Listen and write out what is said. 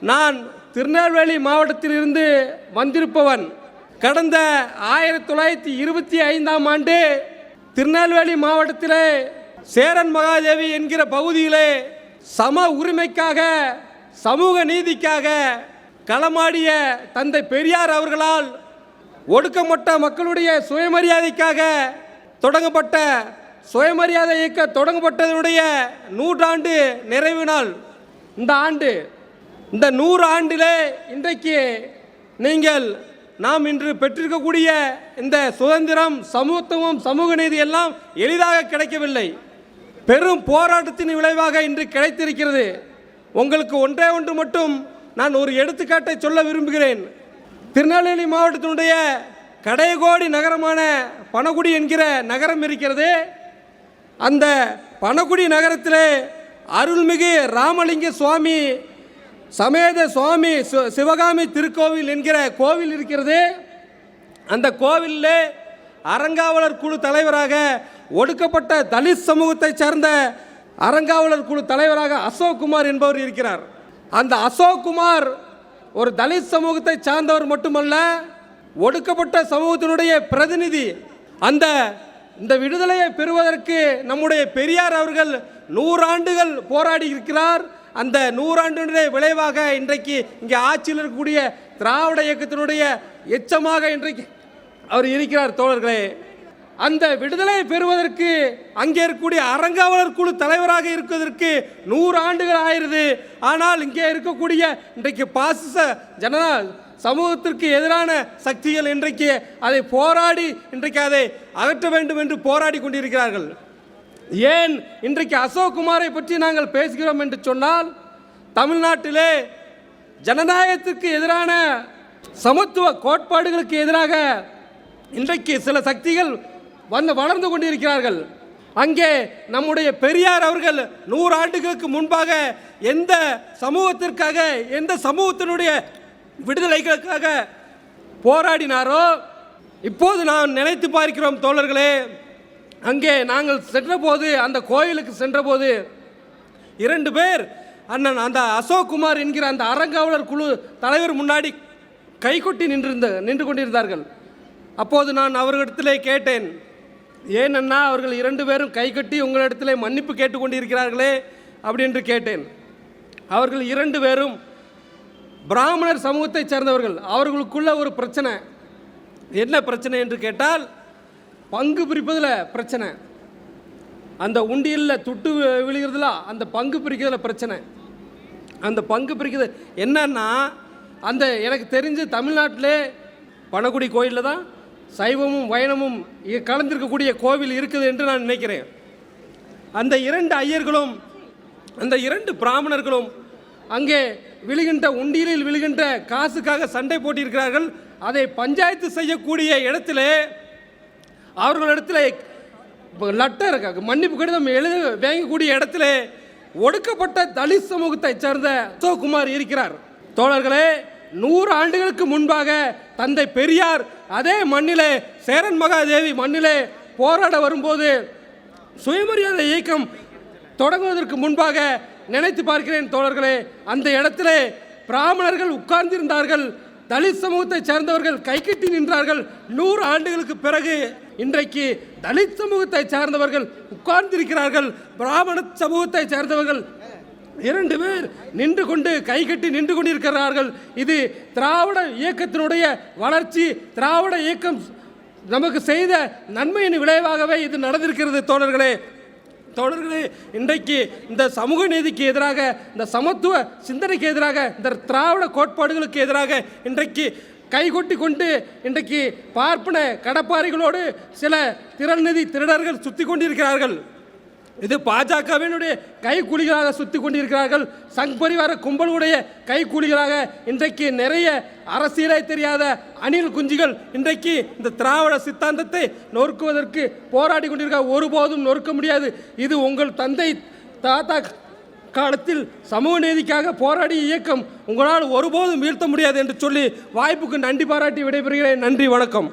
நான் திருநெல்வேலி மாவட்டத்திலிருந்து வந்திருப்பவன் கடந்த ஆயிரத்தி தொள்ளாயிரத்தி இருபத்தி ஐந்தாம் ஆண்டு திருநெல்வேலி மாவட்டத்திலே சேரன் மகாதேவி என்கிற பகுதியிலே சம உரிமைக்காக சமூக நீதிக்காக களமாடிய தந்தை பெரியார் அவர்களால் ஒடுக்கப்பட்ட மக்களுடைய சுயமரியாதைக்காக தொடங்கப்பட்ட சுயமரியாதை இயக்க தொடங்கப்பட்டதனுடைய நூற்றாண்டு நிறைவு நாள். இந்த ஆண்டு இந்த நூறு ஆண்டிலே இன்றைக்கு நீங்கள் நாம் இன்று பெற்றிருக்கக்கூடிய இந்த சுதந்திரம் சமத்துவம் சமூக நீதி எல்லாம் எளிதாக கிடைக்கவில்லை. பெரும் போராட்டத்தின் விளைவாக இன்று கிடைத்திருக்கிறது. உங்களுக்கு ஒன்றே ஒன்று மட்டும் நான் ஒரு எடுத்துக்காட்டை சொல்ல விரும்புகிறேன். திருநெல்வேலி மாவட்டத்தினுடைய கடையகோடி நகரமான பணகுடி என்கிற நகரம் இருக்கிறது. அந்த பனகுடி நகரத்தில் அருள்மிகு ராமலிங்க சுவாமி சமேத சுவாமி சிவகாமி திருக்கோவில் என்கிற கோவில் இருக்கிறது. அந்த கோவிலில் அறங்காவலர் குழு தலைவராக ஒடுக்கப்பட்ட தலித் சமூகத்தைச் சேர்ந்த அறங்காவலர் குழு தலைவராக அசோக் குமார் என்பவர் இருக்கிறார். அந்த அசோக் குமார் ஒரு தலித் சமூகத்தை சார்ந்தவர் மட்டுமல்ல ஒடுக்கப்பட்ட சமூகத்தினுடைய பிரதிநிதி. அந்த இந்த விடுதலையை பெறுவதற்கு நம்முடைய பெரியார் அவர்கள் நூறாண்டுகள் போராடி இருக்கிறார். அந்த நூறாண்டினுடைய விளைவாக இன்றைக்கு இங்கே ஆட்சியில் இருக்கக்கூடிய திராவிட இயக்கத்தினுடைய எச்சமாக இன்றைக்கு அவர் இருக்கிறார் தோழர்களே. அந்த விடுதலை பெறுவதற்கு அங்கே இருக்கக்கூடிய அறங்காவலர் குழு தலைவராக இருப்பதற்கு நூறு ஆண்டுகள் ஆயிருது ஆனால் இங்கே இருக்கக்கூடிய இன்றைக்கு பாசிச ஜனதா சமூகத்திற்கு எதிரான சக்திகள் இன்றைக்கு அதை போராடி இன்றைக்கு அதை அகற்ற வேண்டும் என்று போராடி கொண்டிருக்கிறார்கள். ஏன் இன்றைக்கு அசோக் குமாரை பற்றி நாங்கள் பேசுகிறோம் என்று சொன்னால் தமிழ்நாட்டிலே ஜனநாயகத்திற்கு எதிரான சமத்துவ கோட்பாடுகளுக்கு எதிராக இன்றைக்கு சில சக்திகள் வந்து வளர்ந்து கொண்டிருக்கிறார்கள். அங்கே நம்முடைய பெரியார் அவர்கள் நூறு ஆண்டுகளுக்கு முன்பாக எந்த சமூகத்திற்காக எந்த சமூகத்தினுடைய விடுதலைகளுக்காக போராடினாரோ இப்போது நாம் நினைத்து பார்க்கிறோம் தோழர்களே அங்கே நாங்கள் சென்றபோது அந்த கோயிலுக்கு சென்றபோது இரண்டு பேர் அண்ணன் அந்த அசோக் குமார் என்கிற அந்த அறங்காவலர் குழு தலைவர் முன்னாடி கைகொட்டி நின்றிருந்த நின்று கொண்டிருந்தார்கள். அப்போது நான் அவர்களிடத்திலே கேட்டேன் ஏனென்னா அவர்கள் இரண்டு பேரும் கைகட்டி உங்களிடத்திலே மன்னிப்பு கேட்டுக்கொண்டிருக்கிறார்களே அப்படின்னு கேட்டேன். அவர்கள் இரண்டு பேரும் பிராமணர் சமூகத்தைச் சேர்ந்தவர்கள். அவர்களுக்குள்ள ஒரு பிரச்சனை. என்ன பிரச்சனை? என்று கேட்டால் பங்கு பிரிப்பதில் பிரச்சனை. அந்த உண்டியலில் துட்டு வி- விழுகிறதுல அந்த பங்கு பிரிக்கிறதுல பிரச்சனை. அந்த பங்கு பிரிக்கிறது என்னன்னா அந்த எனக்கு தெரிஞ்சு தமிழ்நாட்டிலே பணக்குடி கோயிலில் தான் சைவமும் வைணமும் கலந்திருக்கக்கூடிய கோவில் இருக்குது என்று நான் நினைக்கிறேன். அந்த இரண்டு ஐயர்களும் அந்த இரண்டு பிராமணர்களும் அங்கே விழுகின்ற உண்டியலில் விழுகின்ற காசுக்காக சண்டை போட்டியிருக்கிறார்கள் அதை பஞ்சாயத்து செய்யக்கூடிய இடத்திலே அவர்களிடத்தில் லெட்டர் மன்னிப்பு கடிதம் எழுத வாங்கக்கூடிய இடத்துல ஒடுக்கப்பட்ட தலித் சமூகத்தைச் சேர்ந்த அசோக்குமார் இருக்கிறார். தோழர்களே நூறு ஆண்டுகளுக்கு முன்பாக தந்தை பெரியார் அதே மண்ணிலே சேரன் மகாதேவி மண்ணிலே போராட வரும்போது சுயமரியாதை இயக்கம் தொடங்குவதற்கு முன்பாக நினைத்து பார்க்கிறேன் தோழர்களே அந்த இடத்திலே பிராமணர்கள் உட்கார்ந்திருந்தார்கள் தலித் சமூகத்தைச் சேர்ந்தவர்கள் கைகட்டி நின்றார்கள். நூறு ஆண்டுகளுக்கு பிறகு இன்றைக்கு தலித் சமூகத்தை சார்ந்தவர்கள் உட்கார்ந்திருக்கிறார்கள் பிராமண சமூகத்தைச் சேர்ந்தவர்கள். இரண்டு பேர் நின்று கொண்டு கைகட்டி நின்று கொண்டிருக்கிறார்கள். இது திராவிட இயக்கத்தினுடைய வளர்ச்சி திராவிட இயக்கம் நமக்கு செய்த நன்மையின் விளைவாகவே இது நடந்திருக்கிறது தோழர்களே. தோழர்களே இன்றைக்கு இந்த சமூக நீதிக்கு எதிராக இந்த சமத்துவ சிந்தனைக்கு எதிராக இந்த திராவிட கோட்பாடுகளுக்கு எதிராக இன்றைக்கு கைகொட்டி கொண்டு இன்றைக்கு பார்ப்பன கடப்பாரிகளோடு சில திரள்நிதி திருடர்கள் சுற்றி கொண்டிருக்கிறார்கள் இது பாஜகவினுடைய கைக்கூலிகளாக சுத்தி கொண்டிருக்கிறார்கள் சங் பரிவார கும்பலுடைய கைக்கூலிகளாக இன்றைக்கு நிறைய அரசியலே தெரியாத அணில் குஞ்சுகள் இன்றைக்கு இந்த திராவிட சித்தாந்தத்தை நொறுக்குவதற்கு போராடி கொண்டிருக்க ஒருபோதும் நொறுக்க முடியாது. இது உங்கள் தந்தை தாத்தா காலத்தில் சமூக நீதிக்காக போராடிய இயக்கம் உங்களால் ஒருபோதும் வீழ்த்த முடியாது என்று சொல்லி வாய்ப்புக்கு நன்றி பாராட்டி விடைபெறுகிறேன். நன்றி வணக்கம்.